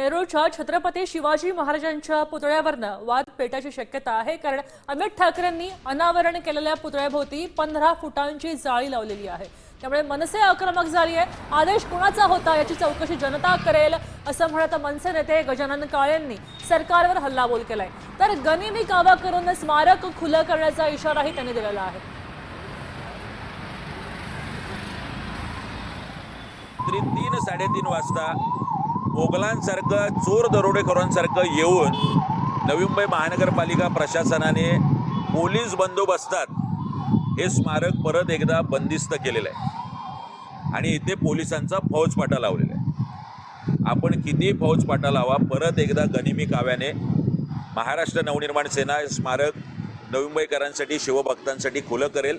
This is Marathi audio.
नेरूळच्या छत्रपती शिवाजी महाराजांच्या पुतळ्यावरनं वाद पेटायची शक्यता आहे कारण अमित ठाकरेंनी अनावरण केलेल्या पुतळ्याभोवती पंधरा फुटांची जाळी लावलेली आहे. त्यामुळे मनसे आक्रमक झाली आहे. आदेश कुणाचा होता याची चौकशी जनता करेल असं म्हणत मनसे नेते गजानन काळेंनी सरकारवर हल्लाबोल केलाय. तर गनिमी कावा करून स्मारक खुलं करण्याचा इशाराही त्यांनी दिलेला आहे. तरी तीन साडेतीन वाजता मोगलांसारखं चोर दरोडेखोरांसारखं येऊन नवी मुंबई महानगरपालिका प्रशासनाने पोलीस बंदोबस्तात हे स्मारक परत एकदा बंदिस्त केलेलं आहे. आणि इथे पोलिसांचा फौजपाटा लावलेला आहे. आपण किती फौजपाटा लावा परत एकदा गनिमी काव्याने महाराष्ट्र नवनिर्माण सेना हे स्मारक नवी मुंबईकरांसाठी शिवभक्तांसाठी खुलं करेल.